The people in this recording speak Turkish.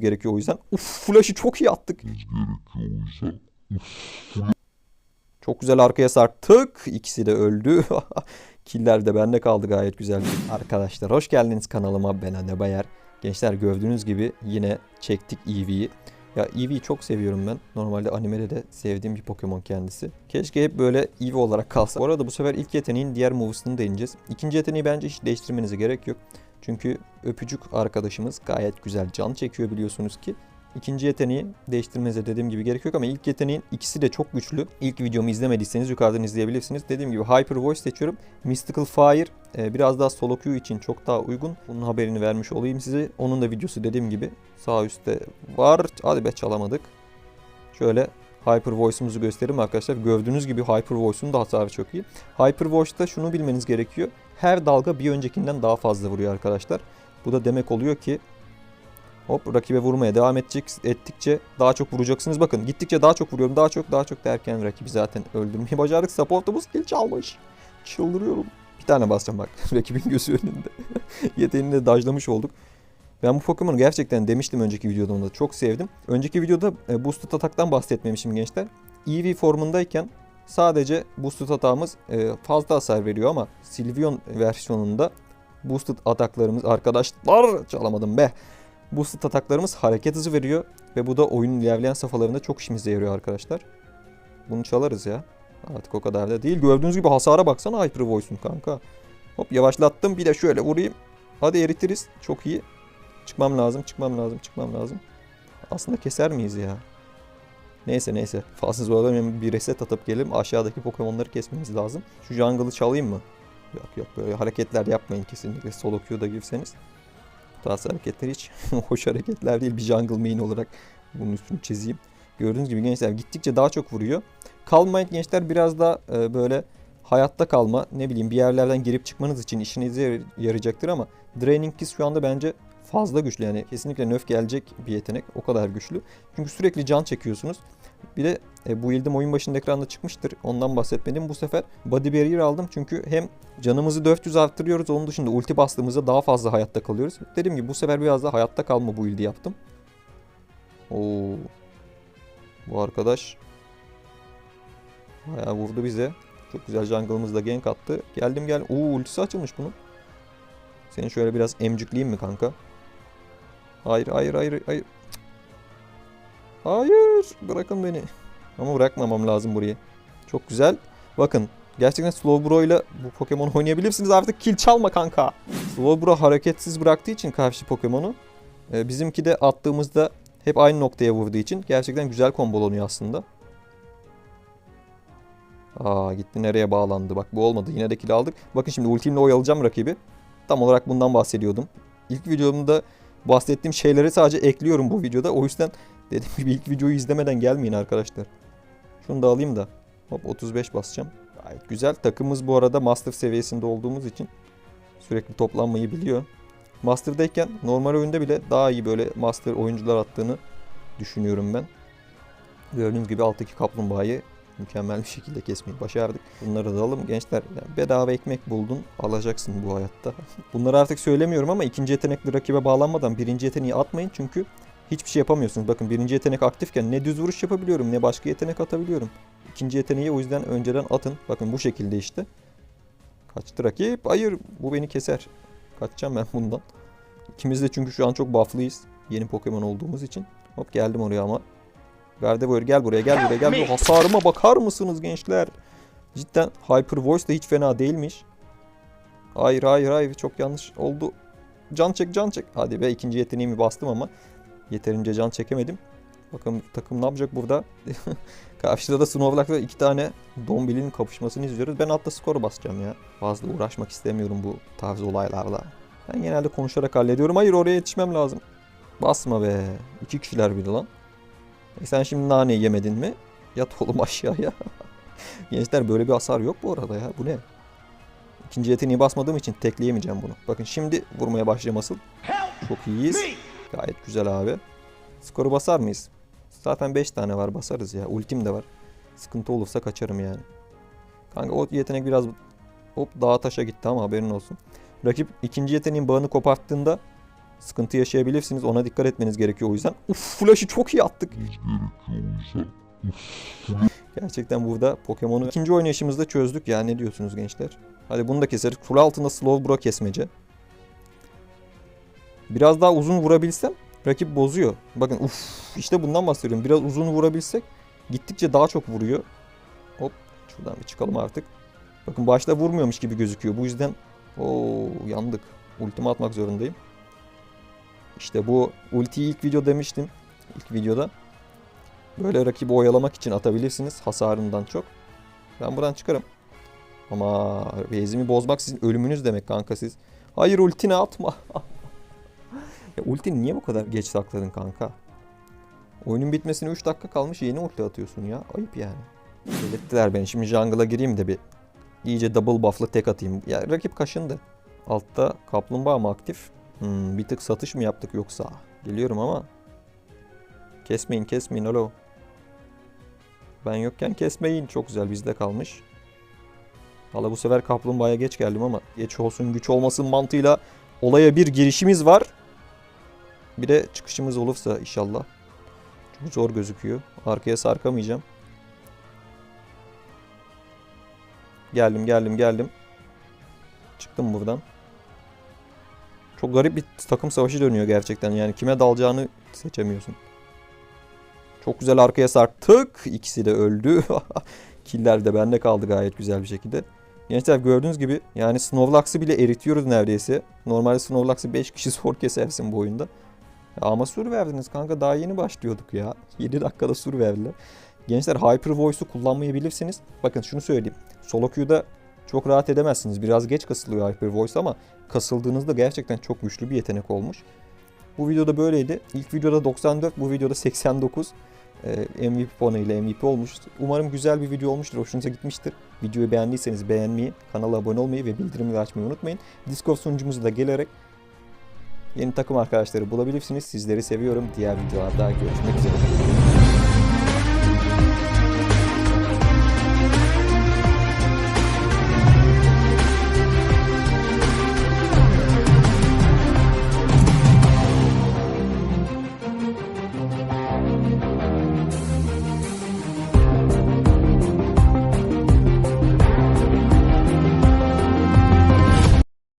gerekiyor o yüzden. Uf flash'ı çok iyi attık. Çok güzel arkaya sarktık. İkisi de öldü. Killer de bende kaldı gayet güzel. Arkadaşlar hoş geldiniz kanalıma. Ben Bayer. Gençler gördüğünüz gibi yine çektik Eevee'yi. Ya Eevee'yi çok seviyorum ben. Normalde animede de sevdiğim bir Pokemon kendisi. Keşke hep böyle Eevee olarak kalsa. Bu arada bu sefer ilk yeteneğin diğer moves'ını deneyeceğiz. İkinci yeteneği bence hiç değiştirmenize gerek yok. Çünkü öpücük arkadaşımız gayet güzel can çekiyor biliyorsunuz ki. İkinci yeteneği değiştirmenize dediğim gibi gerek yok ama ilk yeteneğin ikisi de çok güçlü. İlk videomu izlemediyseniz yukarıdan izleyebilirsiniz. Dediğim gibi Hyper Voice seçiyorum. Mystical Fire e, biraz daha solo queue için çok daha uygun. Bunun haberini vermiş olayım size. Onun da videosu dediğim gibi sağ üstte var. Hadi be çalamadık. Şöyle Hyper Voice'umuzu göstereyim arkadaşlar. Gördüğünüz gibi Hyper Voice'un da hasarı çok iyi. Hyper Voice'da şunu bilmeniz gerekiyor. Her dalga bir öncekinden daha fazla vuruyor arkadaşlar. Bu da demek oluyor ki Hop rakibe vurmaya devam edecek, ettikçe daha çok vuracaksınız. Bakın gittikçe daha çok vuruyorum. Daha çok daha çok derken rakibi zaten öldürmeyi başardık. Supportumuz kill çalmış. Çıldırıyorum. Bir tane basacağım bak. Rakibin gözü önünde. Yeteneğini de dajlamış olduk. Ben bu Pokemon'u gerçekten demiştim önceki videoda da çok sevdim. Önceki videoda e, Boosted Attack'tan bahsetmemişim gençler. EV formundayken sadece Boosted Attack'ımız e, fazla hasar veriyor ama Sylveon versiyonunda Boosted Attack'larımız arkadaşlar çalamadım be. Boosted ataklarımız hareket hızı veriyor ve bu da oyunun ilerleyen safhalarında çok işimize yarıyor arkadaşlar. Bunu çalarız ya. Artık o kadar da değil. Gördüğünüz gibi hasara baksana Hyper Voice'un kanka. Hop yavaşlattım bir de şöyle vurayım. Hadi eritiriz. Çok iyi. Çıkmam lazım, çıkmam lazım, çıkmam lazım. Aslında keser miyiz ya? Neyse neyse. Fazla zorlamayalım. Bir reset atıp gelelim. Aşağıdaki Pokemon'ları kesmemiz lazım. Şu jungle'ı çalayım mı? Yok yok böyle hareketler yapmayın kesinlikle. Solo queue'da girseniz. Tarz hareketler hiç hoş hareketler değil. Bir jungle main olarak bunun üstünü çizeyim. Gördüğünüz gibi gençler gittikçe daha çok vuruyor. Kalmayın gençler biraz da e, böyle hayatta kalma ne bileyim bir yerlerden girip çıkmanız için işinize yarayacaktır ama Draining Kiss şu anda bence fazla güçlü yani kesinlikle nöf gelecek bir yetenek o kadar güçlü. Çünkü sürekli can çekiyorsunuz. Bir de e, bu ildim oyun başında ekranda çıkmıştır. Ondan bahsetmedim. Bu sefer Body Barrier aldım. Çünkü hem canımızı 400 arttırıyoruz. Onun dışında ulti bastığımızda daha fazla hayatta kalıyoruz. Dediğim gibi bu sefer biraz da hayatta kalma bu ildi yaptım. Oo. Bu arkadaş bayağı vurdu bize. Çok güzel jungle'ımızda gank attı. Geldim gel. Oo ultisi açılmış bunun. Seni şöyle biraz emcikleyeyim mi kanka? Hayır hayır hayır hayır. Hayır bırakın beni. Ama bırakmamam lazım burayı. Çok güzel. Bakın gerçekten Slowbro ile bu Pokemon oynayabilirsiniz. Artık kill çalma kanka. Slowbro hareketsiz bıraktığı için karşı Pokemon'u. e, bizimki de attığımızda hep aynı noktaya vurduğu için gerçekten güzel kombolanıyor aslında. Aa gitti nereye bağlandı. Bak bu olmadı. Yine de kill aldık. Bakın şimdi ultimle oyalayacağım rakibi. Tam olarak bundan bahsediyordum. İlk videomda bahsettiğim şeyleri sadece ekliyorum bu videoda. O yüzden dediğim gibi ilk videoyu izlemeden gelmeyin arkadaşlar. Şunu da alayım da. Hop 35 basacağım. Gayet güzel. Takımımız bu arada Master seviyesinde olduğumuz için sürekli toplanmayı biliyor. Master'dayken normal oyunda bile daha iyi böyle Master oyuncular attığını düşünüyorum ben. Gördüğünüz gibi alttaki kaplumbağayı mükemmel bir şekilde kesmeyi başardık. Bunları da alalım gençler. Yani bedava ekmek buldun alacaksın bu hayatta. Bunları artık söylemiyorum ama ikinci yetenekli rakibe bağlanmadan birinci yeteneği atmayın çünkü hiçbir şey yapamıyorsunuz. Bakın birinci yetenek aktifken ne düz vuruş yapabiliyorum ne başka yetenek atabiliyorum. İkinci yeteneği o yüzden önceden atın. Bakın bu şekilde işte. Kaçtı rakip. Hayır bu beni keser. Kaçacağım ben bundan. İkimiz de çünkü şu an çok bufflıyız. Yeni Pokemon olduğumuz için. Hop geldim oraya ama. Gardevoir gel buraya gel buraya gel buraya. Hasarıma bakar mısınız gençler? Cidden Hyper Voice de hiç fena değilmiş. Hayır hayır hayır çok yanlış oldu. Can çek can çek. Hadi be ikinci yeteneğimi bastım ama yeterince can çekemedim. Bakın takım ne yapacak burada? Karşıda da Snorlax'la iki tane Dombil'in kapışmasını izliyoruz. Ben altta skoru basacağım ya. Fazla uğraşmak istemiyorum bu tarz olaylarla. Ben genelde konuşarak hallediyorum. Hayır oraya yetişmem lazım. Basma be. İki kişiler bir lan. E sen şimdi nane yemedin mi? Yat oğlum aşağıya. Gençler böyle bir hasar yok bu arada ya. Bu ne? İkinci yeteneği basmadığım için tekleyemeyeceğim bunu. Bakın şimdi vurmaya başlayacağım asıl. Çok iyiyiz. Gayet güzel abi. Skoru basar mıyız? Zaten 5 tane var basarız ya. Ultim de var. Sıkıntı olursa kaçarım yani. Kanka o yetenek biraz hop dağa taşa gitti ama haberin olsun. Rakip ikinci yeteneğin bağını koparttığında sıkıntı yaşayabilirsiniz. Ona dikkat etmeniz gerekiyor o yüzden. Uf flash'ı çok iyi attık. Gerçekten burada Pokemon'u ikinci oynayışımızda çözdük ya. Ne diyorsunuz gençler? Hadi bunu da keseriz. Kule altında slow bro kesmece. Biraz daha uzun vurabilsem rakip bozuyor. Bakın uf işte bundan bahsediyorum. Biraz uzun vurabilsek gittikçe daha çok vuruyor. Hop şuradan bir çıkalım artık. Bakın başta vurmuyormuş gibi gözüküyor. Bu yüzden o yandık. Ultimi atmak zorundayım. İşte bu ultiyi ilk video demiştim. İlk videoda. Böyle rakibi oyalamak için atabilirsiniz hasarından çok. Ben buradan çıkarım. Ama base'imi bozmak sizin ölümünüz demek kanka siz. Hayır ultini atma. ya ultini niye bu kadar geç sakladın kanka? Oyunun bitmesine 3 dakika kalmış yeni ulti atıyorsun ya. Ayıp yani. Belirttiler beni. Şimdi jungle'a gireyim de bir iyice double buff'lı tek atayım. Ya rakip kaşındı. Altta kaplumbağa mı aktif? Hmm, bir tık satış mı yaptık yoksa? Geliyorum ama. Kesmeyin kesmeyin alo. Ben yokken kesmeyin. Çok güzel bizde kalmış. Valla bu sefer kaplumbağaya geç geldim ama geç olsun güç olmasın mantığıyla olaya bir girişimiz var. Bir de çıkışımız olursa inşallah. Çok zor gözüküyor. Arkaya sarkamayacağım. Geldim geldim geldim. Çıktım buradan. Çok garip bir takım savaşı dönüyor gerçekten. Yani kime dalacağını seçemiyorsun. Çok güzel arkaya sarktık. İkisi de öldü. Killer de bende kaldı gayet güzel bir şekilde. Gençler gördüğünüz gibi yani Snorlax'ı bile eritiyoruz neredeyse. Normalde Snorlax'ı 5 kişi zor kesersin bu oyunda. Ya ama sur verdiniz kanka daha yeni başlıyorduk ya. 7 dakikada sur verdiler. Gençler Hyper Voice'u kullanmayabilirsiniz. Bakın şunu söyleyeyim. Solo queue'da çok rahat edemezsiniz. Biraz geç kasılıyor Hyper Voice ama kasıldığınızda gerçekten çok güçlü bir yetenek olmuş. Bu videoda böyleydi. İlk videoda 94, bu videoda 89. Ee, MVP puanı ile MVP olmuş. Umarım güzel bir video olmuştur, hoşunuza gitmiştir. Videoyu beğendiyseniz beğenmeyi, kanala abone olmayı ve bildirimleri açmayı unutmayın. Discord sunucumuza da gelerek yeni takım arkadaşları bulabilirsiniz. Sizleri seviyorum. Diğer videolarda görüşmek üzere.